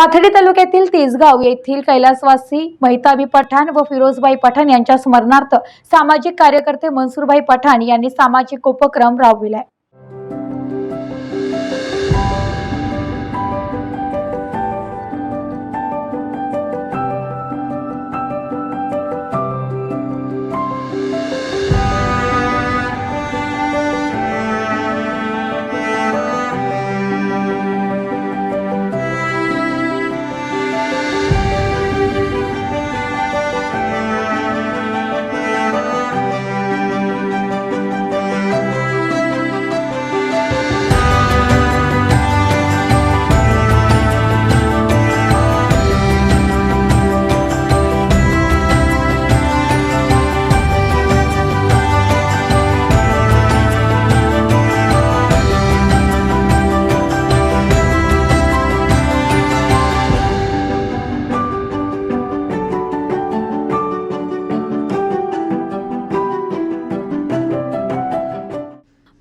पाथडी तालुक्यातील तिसगाव येथील कैलासवासी महिताबी पठाण व फिरोजबाई पठाण यांच्या स्मरणार्थ सामाजिक कार्यकर्ते मनसूरभाई पठाण यांनी सामाजिक उपक्रम राबविलाय.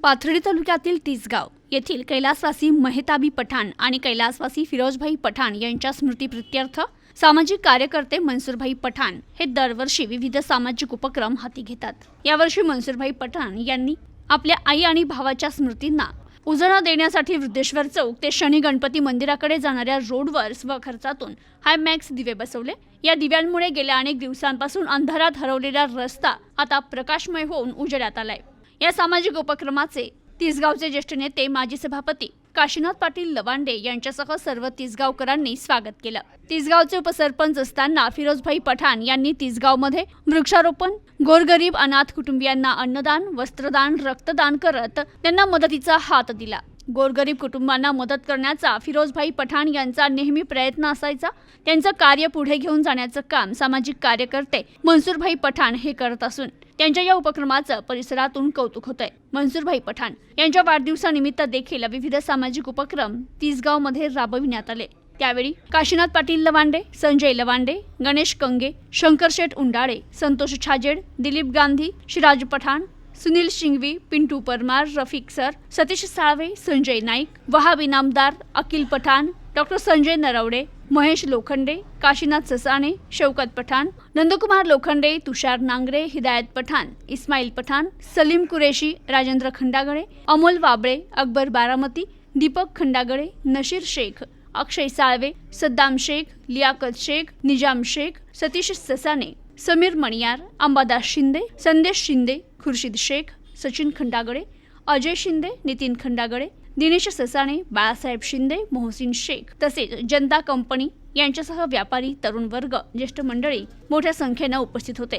पाथर्डी तालुक्यातील तिसगाव येथील कैलासवासी मेहताबी पठाण आणि कैलासवासी फिरोजभाई पठाण यांच्या स्मृतीप्रित्यर्थ सामाजिक कार्यकर्ते मनसूरभाई पठाण हे दरवर्षी विविध सामाजिक उपक्रम हाती घेतात. यावर्षी मनसूरभाई पठाण यांनी आपल्या आई आणि भावाच्या स्मृतींना उजळा देण्यासाठी वृद्धेश्वर चौक ते शनी गणपती मंदिराकडे जाणाऱ्या रोडवर स्वखर्चातून हायमॅक्स दिवे बसवले. या दिव्यांमुळे गेल्या अनेक दिवसांपासून अंधारात हरवलेला रस्ता आता प्रकाशमय होऊन उजेडात आलाय. या सामाजिक उपक्रमाचे तिसगावचे ज्येष्ठ नेते माजी सभापती काशीनाथ पाटील लवांडे यांच्यासह सर्व तिसगावकरांनी स्वागत केलं. तिसगावचे उपसरपंच असताना फिरोजभाई पठाण यांनी तिसगावमध्ये वृक्षारोपण गोरगरीब अनाथ कुटुंबियांना अन्नदान वस्त्रदान रक्तदान करत त्यांना मदतीचा हात दिला. गोरगरीब कुटुंबांना मदत करण्याचा फिरोजभाई पठाण यांचा नेहमी प्रयत्न असायचा. त्यांचं कार्य पुढे घेऊन जाण्याचं काम सामाजिक कार्यकर्ते मनसूरभाई पठाण हे करत असून त्यांच्या या उपक्रमाचं परिसरातून कौतुक होत आहे मंजूरभाई पठाण यांच्या वाढदिवसानिमित्त देखील विविध सामाजिक उपक्रम तिसगावमध्ये राबविण्यात आले. त्यावेळी काशीनाथ पाटील लवांडे संजय लवांडे गणेश कंगे शंकरशेठ उंडाळे संतोष छाजेड दिलीप गांधी शिराज पठाण सुनील शिंगवी पिंटू परमार रफिक सर सतीश साळवे संजय नाईक वहाब इनामदार अकिल पठाण डॉक्टर संजय नरवडे महेश लोखंडे काशीनाथ ससाणे शौकत पठाण नंदकुमार लोखंडे तुषार नांगरे हिदायत पठाण इस्माईल पठाण सलीम कुरेशी राजेंद्र खंडागळे अमोल वाबळे अकबर बारामती दीपक खंडागळे नशीर शेख अक्षय साळवे सद्दाम शेख लियाकत शेख निजाम शेख सतीश ससाने समीर मणियार अंबादास शिंदे संदेश शिंदे खुर्शीद शेख सचिन खंडागळे अजय शिंदे नितीन खंडागळे दिनेश ससाणे बाळासाहेब शिंदे मोहसिन शेख तसेच जनता कंपनी यांच्यासह व्यापारी तरुण वर्ग ज्येष्ठ मंडळी मोठ्या संख्येनं उपस्थित होते.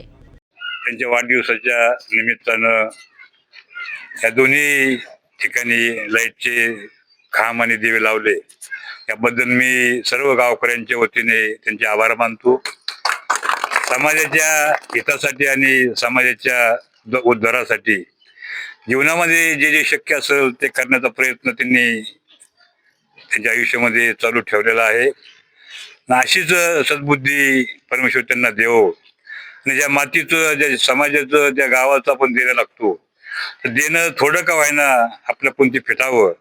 त्यांच्या वाढदिवसाच्या निमित्तानं या दोन्ही ठिकाणी लाईटचे खांब आणि दिवे लावले. याबद्दल मी सर्व गावकऱ्यांच्या वतीने त्यांचे आभार मानतो. समाजाच्या हितासाठी आणि समाजाच्या उद्धारासाठी जीवनामध्ये जे जे शक्य असेल ते करण्याचा प्रयत्न त्यांनी त्यांच्या आयुष्यामध्ये चालू ठेवलेला आहे. अशीच सद्बुद्धी परमेश्वर त्यांना देव. आणि ज्या मातीचं ज्या समाजाचं ज्या गावाचं आपण देणं लागतो तर देणं थोडं का व्हायना आपल्या कोणती फिटावं.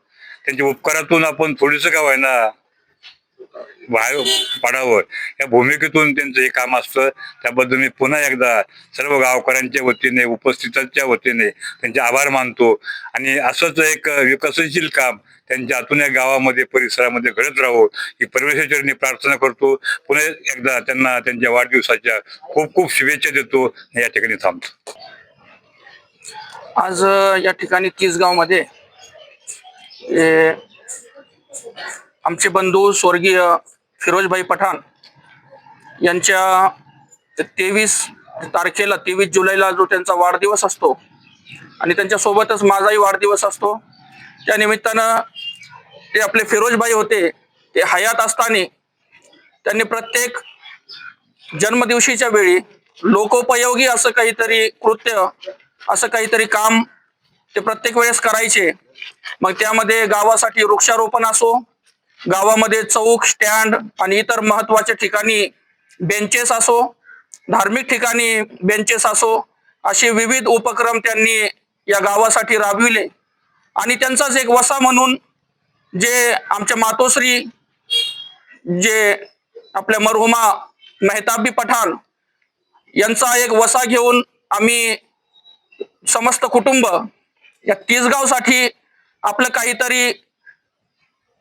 त्यांच्या उपकारातून आपण थोडंसं का व्हायना बाहेर पाडावं. या भूमिकेतून त्यांचं हे काम असतं. त्याबद्दल मी पुन्हा एकदा सर्व गावकऱ्यांच्या वतीने उपस्थितांच्या वतीने त्यांचे आभार मानतो. आणि असंच एक विकसनशील काम त्यांच्या आतून या गावामध्ये परिसरामध्ये घडत राहो ही परमेश्वरचरणी प्रार्थना करतो. पुन्हा एकदा त्यांना त्यांच्या वाढदिवसाच्या खूप खूप शुभेच्छा देतो. या ठिकाणी थांबतो. आज या ठिकाणी तिसगावमध्ये आमचे बंधू स्वर्गीय फिरोजभाई पठाण यांच्या तेवीस तारखेला तेवीस जुलैला जो त्यांचा वाढदिवस असतो आणि त्यांच्यासोबतच माझाही वाढदिवस असतो त्या निमित्तानं ते आपले फिरोजभाई होते ते हयात असताना त्यांनी प्रत्येक जन्मदिवशीच्या वेळी लोकोपयोगी असं काहीतरी कृत्य असं काहीतरी काम ते प्रत्येक वेळेस करायचे. मग त्यामध्ये गावासाठी वृक्षारोपण असो गावामध्ये चौक स्टँड आणि इतर महत्त्वाच्या ठिकाणी बेंचेस असो धार्मिक ठिकाणी बेंचेस असो असे विविध उपक्रम त्यांनी या गावासाठी राबविले. आणि त्यांचाच एक वसा म्हणून जे आमच्या मातोश्री जे आपल्या मरहुमा मेहताबी पठाण यांचा एक वसा घेऊन आम्ही समस्त कुटुंब या तिसगावसाठी आपलं काहीतरी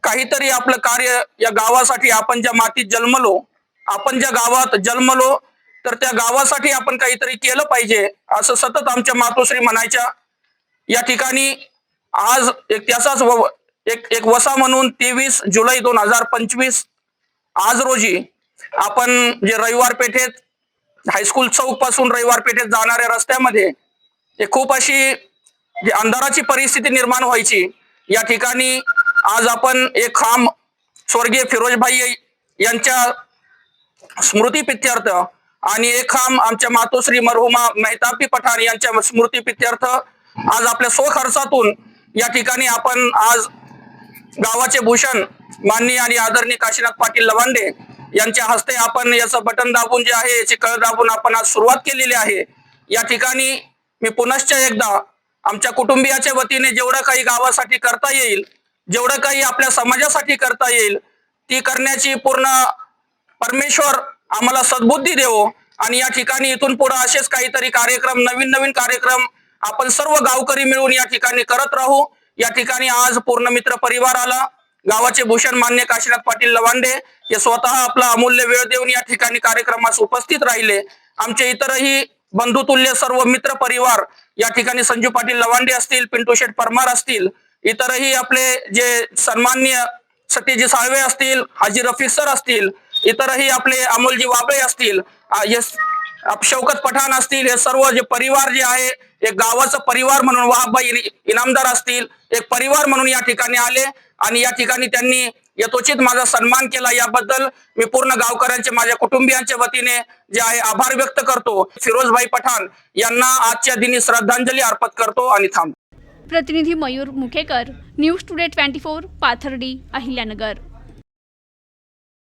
काहीतरी आपलं कार्य या गावासाठी आपण ज्या मातीत जन्मलो आपण ज्या गावात जन्मलो तर त्या गावासाठी आपण काहीतरी केलं पाहिजे असं सतत आमच्या मातोश्री म्हणायच्या. या ठिकाणी आज एक त्याचाच व- एक एक वसा म्हणून तेवीस जुलै दोन हजार पंचवीस आज रोजी आपण जे रविवार पेठेत हायस्कूल चौकपासून रविवार पेठेत जाणाऱ्या रस्त्यामध्ये खूप अशी जी अंधाराची परिस्थिती निर्माण व्हायची या ठिकाणी आज आपण एक खांब स्वर्गीय फिरोजभाई यांच्या स्मृती पित्यर्थ आणि एक खांब आमच्या मातोश्री मरहुमा मेहतापी पठाण यांच्या स्मृती पित्यर्थ आज आपल्या स्वखर्चातून या ठिकाणी आपण आज गावाचे भूषण माननीय आणि आदरणीय काशीनाथ पाटील लवांडे यांच्या हस्ते आपण याचं बटन दाबून जे आहे याची कळ दाबून आपण आज सुरुवात केलेली आहे. या ठिकाणी मी पुनश्च एकदा आमच्या कुटुंबियाच्या वतीने जेवढं काही गावासाठी करता येईल जेवढं काही आपल्या समाजासाठी करता येईल ती करण्याची पूर्ण परमेश्वर आम्हाला सद्बुद्धी देवो. आणि या ठिकाणी इथून पुढे असेच काहीतरी कार्यक्रम नवीन नवीन कार्यक्रम आपण सर्व गावकरी मिळून या ठिकाणी करत राहू. या ठिकाणी आज पूर्ण मित्र परिवार आला. गावाचे भूषण मान्य काशीनाथ पाटील लवांडे हे स्वतः आपला अमूल्य वेळ देऊन या ठिकाणी कार्यक्रमास उपस्थित राहिले. आमचे इतरही बंधुतुल्य सर्व मित्र परिवार या ठिकाणी संजू पाटील लवांडे असतील पिंटू शेठ परमार असतील इतरही आपले जे सन्मान्य सत्यजी साळवे असतील हाजी रफिक सर असतील इतरही आपले अमोलजी वाबळे असतील शौकत पठाण असतील हे सर्व जे परिवार जे आहे एक गावाचं परिवार म्हणून वाहबाई इनामदार असतील एक परिवार म्हणून या ठिकाणी आले आणि या ठिकाणी त्यांनी यथोचित माझा सन्मान केला. याबद्दल मी पूर्ण गावकऱ्यांचे माझ्या कुटुंबियांच्या वतीने जे आहे आभार व्यक्त करतो. फिरोजभाई पठाण यांना आजच्या दिनी श्रद्धांजली अर्पण करतो आणि थांबतो. प्रतिनिधी Mayur Mukhekar news today twenty four Pathardi Ahilyanagar.